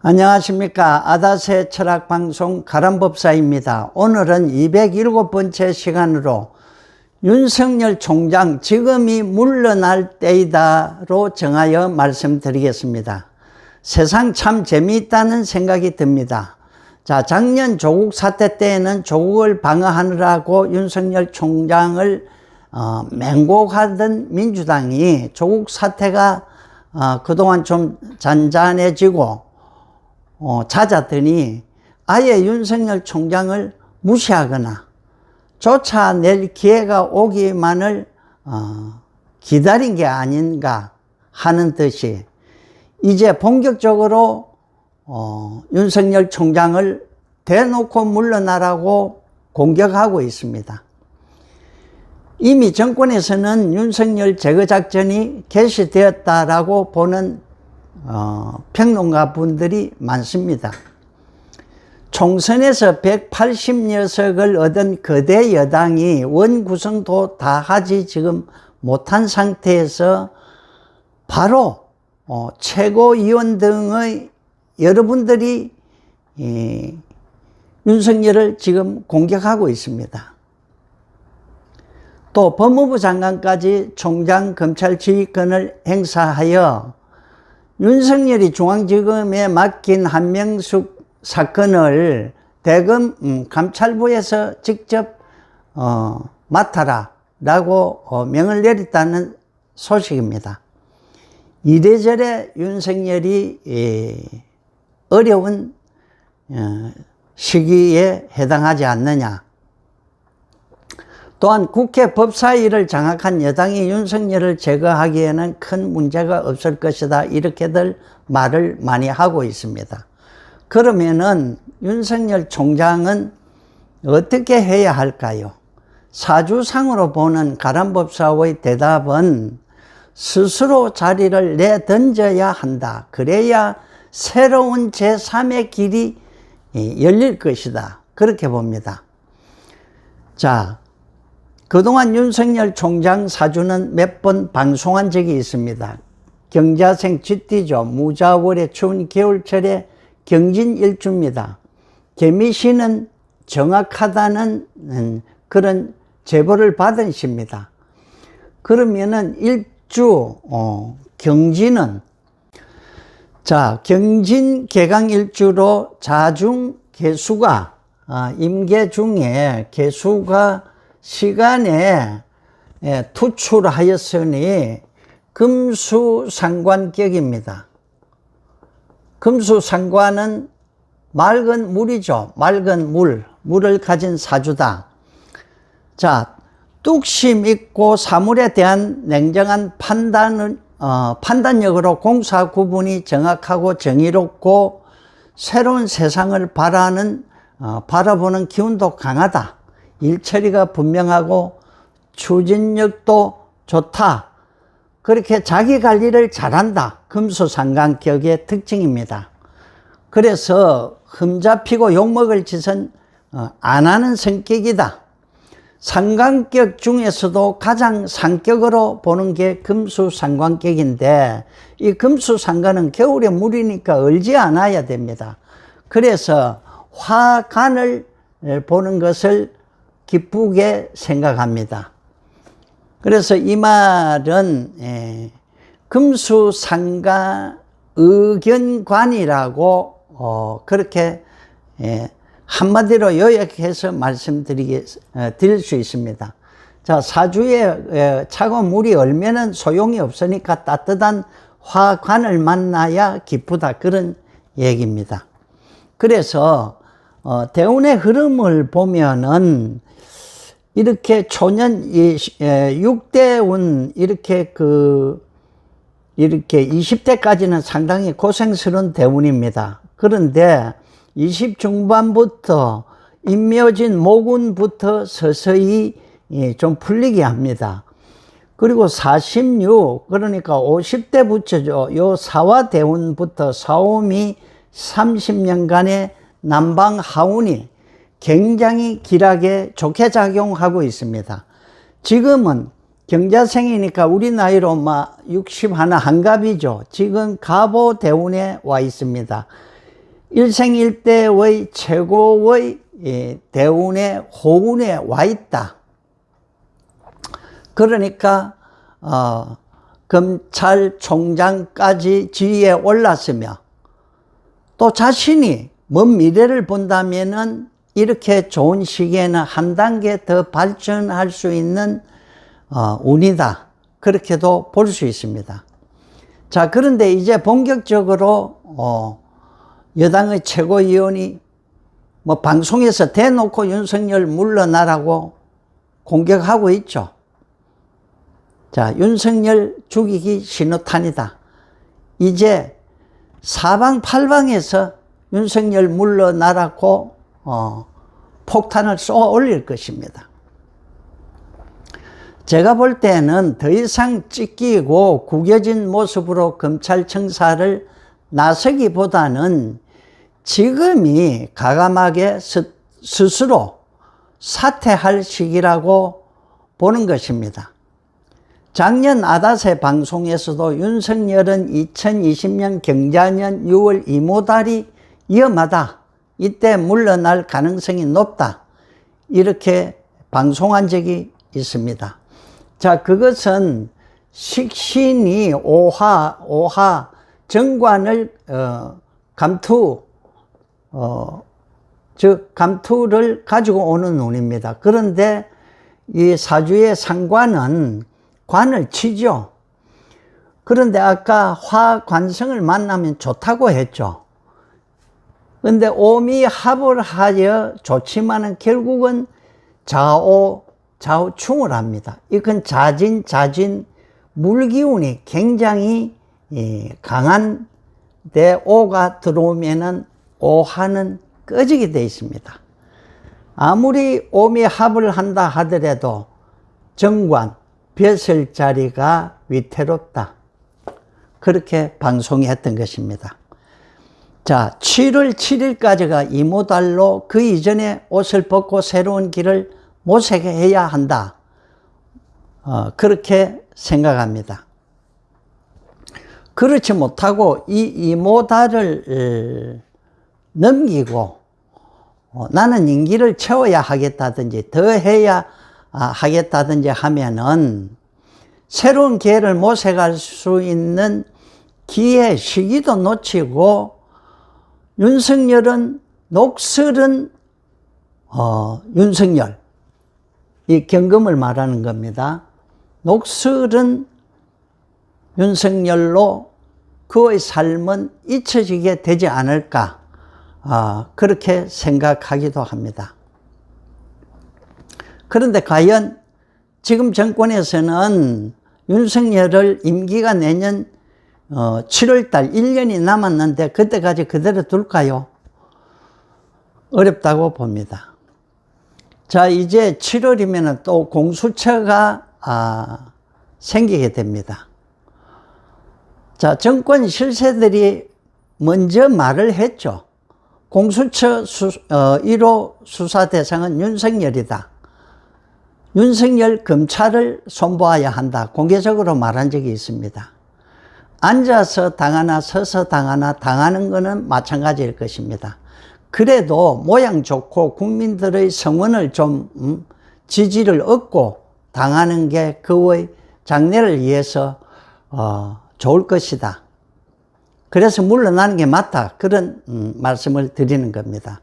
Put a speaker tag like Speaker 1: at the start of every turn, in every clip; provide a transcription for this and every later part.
Speaker 1: 안녕하십니까. 아다세 철학방송 가람법사입니다. 오늘은 207번째 시간으로 윤석열 총장 지금이 물러날 때이다로 정하여 말씀드리겠습니다. 세상 참 재미있다는 생각이 듭니다. 자, 작년 조국 사태 때에는 조국을 방어하느라고 윤석열 총장을 어, 맹곡하던 민주당이 조국 사태가 어, 그동안 좀 잔잔해지고 어, 잦았더니 아예 윤석열 총장을 무시하거나 쫓아낼 기회가 오기만을 어, 기다린 게 아닌가 하는 듯이 이제 본격적으로 어, 윤석열 총장을 대놓고 물러나라고 공격하고 있습니다. 이미 정권에서는 윤석열 제거 작전이 개시되었다라고 보는 어, 평론가 분들이 많습니다. 총선에서 180여석을 얻은 거대 여당이 원 구성도 다 하지 지금 못한 상태에서 바로 어, 최고위원 등의 여러분들이 이, 윤석열을 지금 공격하고 있습니다. 또 법무부 장관까지 총장 검찰 지휘권을 행사하여 윤석열이 중앙지검에 맡긴 한명숙 사건을 대검 음, 감찰부에서 직접 어, 맡아라 라고 어, 명을 내렸다는 소식입니다. 이래저래 윤석열이 예, 어려운 어, 시기에 해당하지 않느냐. 또한 국회 법사위를 장악한 여당이 윤석열을 제거하기에는 큰 문제가 없을 것이다. 이렇게들 말을 많이 하고 있습니다. 그러면은 윤석열 총장은 어떻게 해야 할까요? 사주상으로 보는 가람법사의 대답은 스스로 자리를 내던져야 한다. 그래야 새로운 제3의 길이 열릴 것이다. 그렇게 봅니다. 자, 그동안 윤석열 총장 사주는 몇 번 방송한 적이 있습니다. 경자생 쥐띠죠. 무자월의 추운 겨울철에 경진 일주입니다. 개미씨는 정확하다는 음, 그런 제보를 받은 시입니다. 그러면은 일주 어, 경진은 자 경진 개강 일주로 자중 개수가 아, 임계 중에 개수가 시간에 예, 투출하였으니 금수상관격입니다. 금수상관은 맑은 물이죠. 맑은 물, 물을 가진 사주다. 자, 뚝심 있고 사물에 대한 냉정한 판단을, 어, 판단력으로 공사 구분이 정확하고 정의롭고 새로운 세상을 바라는, 어, 바라보는 기운도 강하다. 일처리가 분명하고 추진력도 좋다. 그렇게 자기 관리를 잘한다. 금수상관격의 특징입니다. 그래서 흠잡히고 욕먹을 짓은 어, 안 하는 성격이다. 상관격 중에서도 가장 상격으로 보는 게 금수상관격인데 이 금수상관은 겨울에 물이니까 얼지 않아야 됩니다. 그래서 화간을 보는 것을 기쁘게 생각합니다. 그래서 이 말은 예, 금수상가 의견관이라고 어, 그렇게 예, 한마디로 요약해서 말씀드리게 어, 수 있습니다. 자 사주에 예, 차고 물이 얼면은 소용이 없으니까 따뜻한 화관을 만나야 기쁘다 그런 얘기입니다. 그래서 어, 대운의 흐름을 보면은 이렇게 초년 6대운 이렇게 그 이렇게 20대까지는 상당히 고생스러운 대운입니다. 그런데 20 중반부터 임묘진 모군부터 서서히 예, 좀 풀리게 합니다. 그리고 46 그러니까 50대 부처죠. 요 사화 대운부터 사오미 30년간의 남방 하운이 굉장히 길하게 좋게 작용하고 있습니다. 지금은 경자생이니까 우리 나이로 막60 하나 한갑이죠. 지금 가보 대운에 와 있습니다. 일생일대의 최고의 예, 대운의 호운에 와 있다. 그러니까 어, 검찰총장까지 지위에 올랐으며 또 자신이 먼 미래를 본다면은 이렇게 좋은 시기에는 한 단계 더 발전할 수 있는 어, 운이다. 그렇게도 볼 수 있습니다. 자, 그런데 이제 본격적으로 어, 여당의 최고위원이 뭐 방송에서 대놓고 윤석열 물러나라고 공격하고 있죠. 자, 윤석열 죽이기 신호탄이다. 이제 사방팔방에서 윤석열 물러나라고 어, 폭탄을 쏘아 올릴 것입니다. 제가 볼 때는 더 이상 찢기고 구겨진 모습으로 검찰청사를 나서기보다는 지금이 가감하게 스, 스스로 사퇴할 시기라고 보는 것입니다. 작년 아다세 방송에서도 윤석열은 2020년 경자년 6월 이모달이 위험하다. 이때 물러날 가능성이 높다. 이렇게 방송한 적이 있습니다. 자, 그것은 식신이 오하, 오하, 정관을, 어, 감투, 어, 즉, 감투를 가지고 오는 운입니다. 그런데 이 사주의 상관은 관을 치죠. 그런데 아까 화관성을 만나면 좋다고 했죠. 근데 오미 합을 하여 좋지만은 결국은 좌오, 좌우충을 합니다. 이건 자진, 자진, 물기운이 굉장히 강한 데 오가 들어오면은 오하는 꺼지게 되어 있습니다. 아무리 오미 합을 한다 하더라도 정관, 벼슬 자리가 위태롭다. 그렇게 방송이 했던 것입니다. 자, 7월 7일까지가 이모달로 그 이전에 옷을 벗고 새로운 길을 모색해 해야 한다. 어, 그렇게 생각합니다. 그렇지 못하고 이 이모달을 넘기고 어, 나는 인기를 채워야 하겠다든지 더 해야 아, 하겠다든지 하면은 새로운 기회를 모색할 수 있는 기회 시기도 놓치고 윤석열은 녹슬은 어, 윤석열 이 경금을 말하는 겁니다. 녹슬은 윤석열로 그의 삶은 잊혀지게 되지 않을까 어, 그렇게 생각하기도 합니다. 그런데 과연 지금 정권에서는 윤석열을 임기가 내년 어, 7월달 1년이 남았는데 그때까지 그대로 둘까요? 어렵다고 봅니다. 자, 이제 7월이면 또 공수처가 아, 생기게 됩니다. 자, 정권 실세들이 먼저 말을 했죠. 공수처 수, 어, 1호 수사 대상은 윤석열이다. 윤석열 검찰을 손보아야 한다. 공개적으로 말한 적이 있습니다. 앉아서 당하나 서서 당하나 당하는 것은 마찬가지일 것입니다. 그래도 모양 좋고 국민들의 성원을 좀 음, 지지를 얻고 당하는 게 그의 장래를 위해서 어, 좋을 것이다. 그래서 물러나는 게 맞다. 그런 음, 말씀을 드리는 겁니다.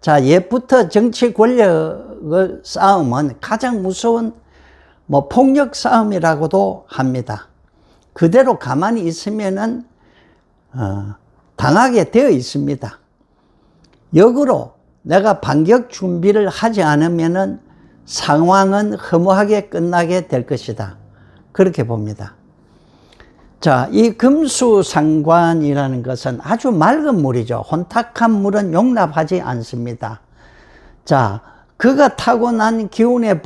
Speaker 1: 자, 옛부터 정치 권력의 싸움은 가장 무서운 뭐 폭력 싸움이라고도 합니다. 그대로 가만히 있으면은 어, 당하게 되어 있습니다. 역으로 내가 반격 준비를 하지 않으면은 상황은 허무하게 끝나게 될 것이다. 그렇게 봅니다. 자, 이 금수상관이라는 것은 아주 맑은 물이죠. 혼탁한 물은 용납하지 않습니다. 자, 그가 타고난 기운의,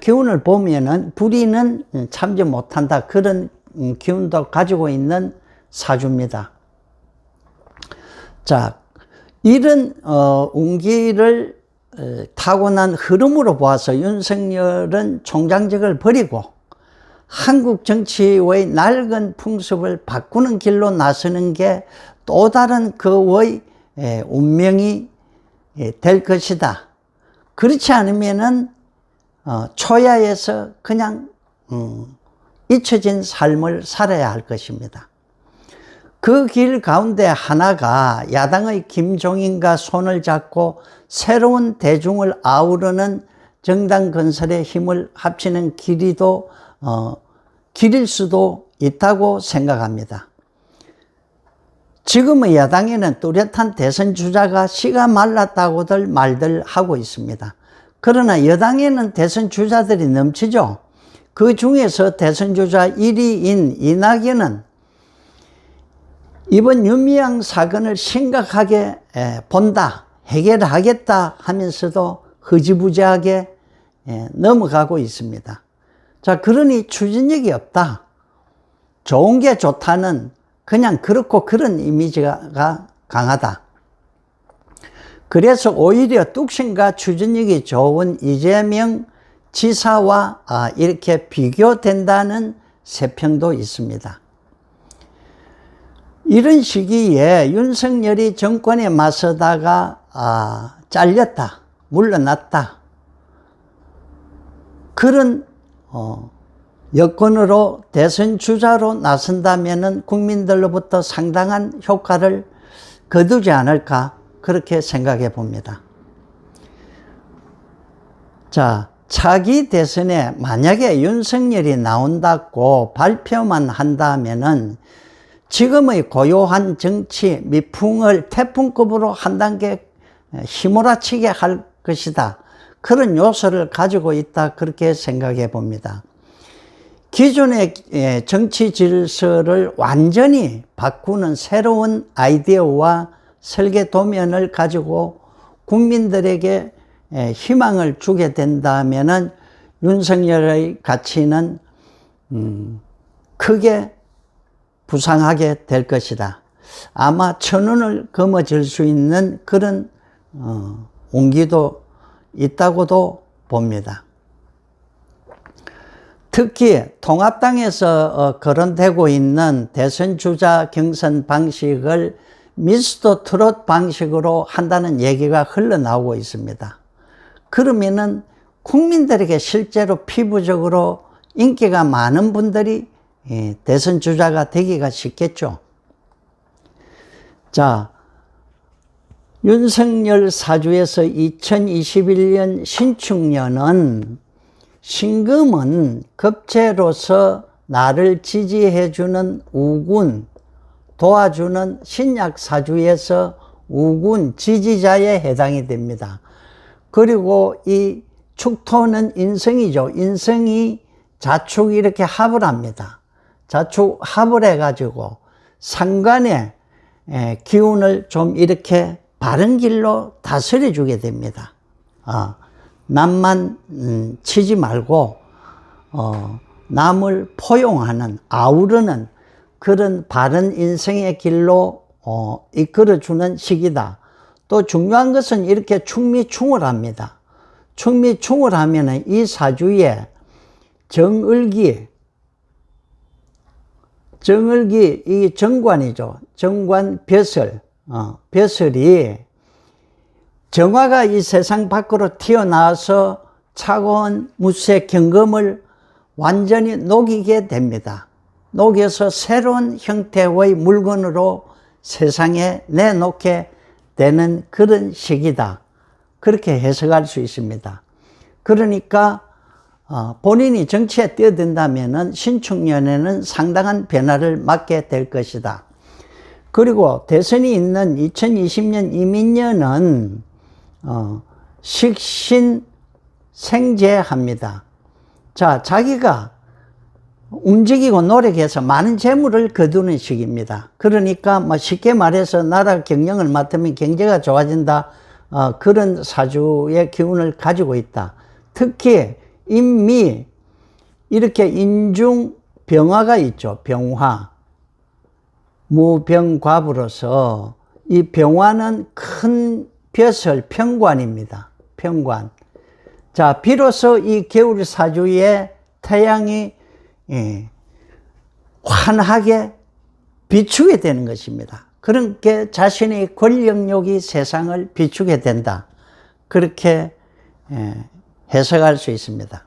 Speaker 1: 기운을 보면은 불의는 참지 못한다. 그런 음, 기운도 가지고 있는 사주입니다. 자, 이런, 어, 운기를 타고난 흐름으로 보아서 윤석열은 총장직을 버리고 한국 정치의 낡은 풍습을 바꾸는 길로 나서는 게 또 다른 그의 에, 운명이 에, 될 것이다. 그렇지 않으면은 어, 초야에서 그냥 음, 잊혀진 삶을 살아야 할 것입니다. 그 길 가운데 하나가 야당의 김종인과 손을 잡고 새로운 대중을 아우르는 정당 건설의 힘을 합치는 길이도 어, 길일 수도 있다고 생각합니다. 지금의 야당에는 뚜렷한 대선 주자가 씨가 말랐다고들 말들 하고 있습니다. 그러나 여당에는 대선 주자들이 넘치죠. 그 중에서 대선 주자 1위인 이낙연은 이번 윤미향 사건을 심각하게 본다, 해결하겠다 하면서도 흐지부지하게 넘어가고 있습니다. 자, 그러니 추진력이 없다. 좋은 게 좋다는 그냥 그렇고 그런 이미지가 강하다. 그래서 오히려 뚝심과 추진력이 좋은 이재명 지사와 아, 이렇게 비교된다는 세평도 있습니다. 이런 시기에 윤석열이 정권에 맞서다가 아, 잘렸다, 물러났다. 그런 어, 여건으로 대선 주자로 나선다면 국민들로부터 상당한 효과를 거두지 않을까 그렇게 생각해 봅니다. 자, 차기 대선에 만약에 윤석열이 나온다고 발표만 한다면은 지금의 고요한 정치 미풍을 태풍급으로 한 단계 휘몰아치게 할 것이다. 그런 요소를 가지고 있다. 그렇게 생각해 봅니다. 기존의 정치 질서를 완전히 바꾸는 새로운 아이디어와 설계 도면을 가지고 국민들에게 희망을 주게 된다면은 윤석열의 가치는 음, 크게 부상하게 될 것이다. 아마 천원을 거머쥘 수 있는 그런 어, 온기도 있다고도 봅니다. 특히 통합당에서 어, 거론되고 있는 대선 주자 경선 방식을 미스터 트롯 방식으로 한다는 얘기가 흘러나오고 있습니다. 그러면은 국민들에게 실제로 피부적으로 인기가 많은 분들이 예, 대선 주자가 되기가 쉽겠죠. 자, 윤석열 사주에서 2021년 신축년은 신금은 급제로서 나를 지지해주는 우군, 도와주는 신약 사주에서 우군 지지자에 해당이 됩니다. 그리고 이 축토는 인성이죠. 인성이 자축 이렇게 합을 합니다. 자축 합을 해가지고 상관의 기운을 좀 이렇게 바른 길로 다스려 주게 됩니다. 어, 남만 음, 치지 말고 어, 남을 포용하는 아우르는 그런 바른 인생의 길로 어, 이끌어주는 시기다. 또 중요한 것은 이렇게 충미충을 합니다. 충미충을 하면 이 사주에 정을기, 정을기, 이 정관이죠. 정관 벼슬, 어, 벼슬이 정화가 이 세상 밖으로 튀어나와서 차가운 무쇠 경금을 완전히 녹이게 됩니다. 녹여서 새로운 형태의 물건으로 세상에 내놓게 되는 그런 시기다. 그렇게 해석할 수 있습니다. 그러니까 어, 본인이 정치에 뛰어든다면 신축년에는 상당한 변화를 맞게 될 것이다. 그리고 대선이 있는 2020년 이민년은 어, 식신 생재합니다. 자, 자기가 움직이고 노력해서 많은 재물을 거두는 시기입니다. 그러니까 뭐 쉽게 말해서 나라 경영을 맡으면 경제가 좋아진다. 어, 그런 사주의 기운을 가지고 있다. 특히 인미 이렇게 인중 병화가 있죠. 병화. 무병과부로서 이 병화는 큰 벼슬 평관입니다. 평관. 자, 비로소 이 겨울 사주에 태양이 예, 환하게 비추게 되는 것입니다. 그렇게 자신의 권력욕이 세상을 비추게 된다. 그렇게 예, 해석할 수 있습니다.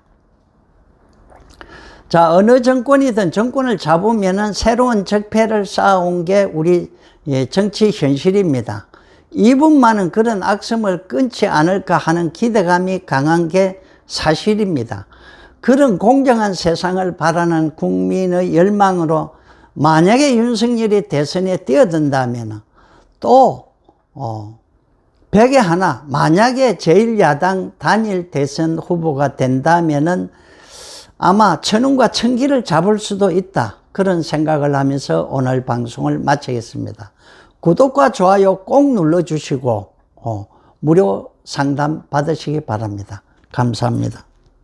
Speaker 1: 자, 어느 정권이든 정권을 잡으면은 새로운 적폐를 쌓아온 게 우리 예, 정치 현실입니다. 이분만은 그런 악성을 끊지 않을까 하는 기대감이 강한 게 사실입니다. 그런 공정한 세상을 바라는 국민의 열망으로 만약에 윤석열이 대선에 뛰어든다면 또, 어, 벽에 하나, 만약에 제1야당 단일 대선 후보가 된다면은 아마 천운과 천기를 잡을 수도 있다. 그런 생각을 하면서 오늘 방송을 마치겠습니다. 구독과 좋아요 꼭 눌러주시고, 어, 무료 상담 받으시기 바랍니다. 감사합니다.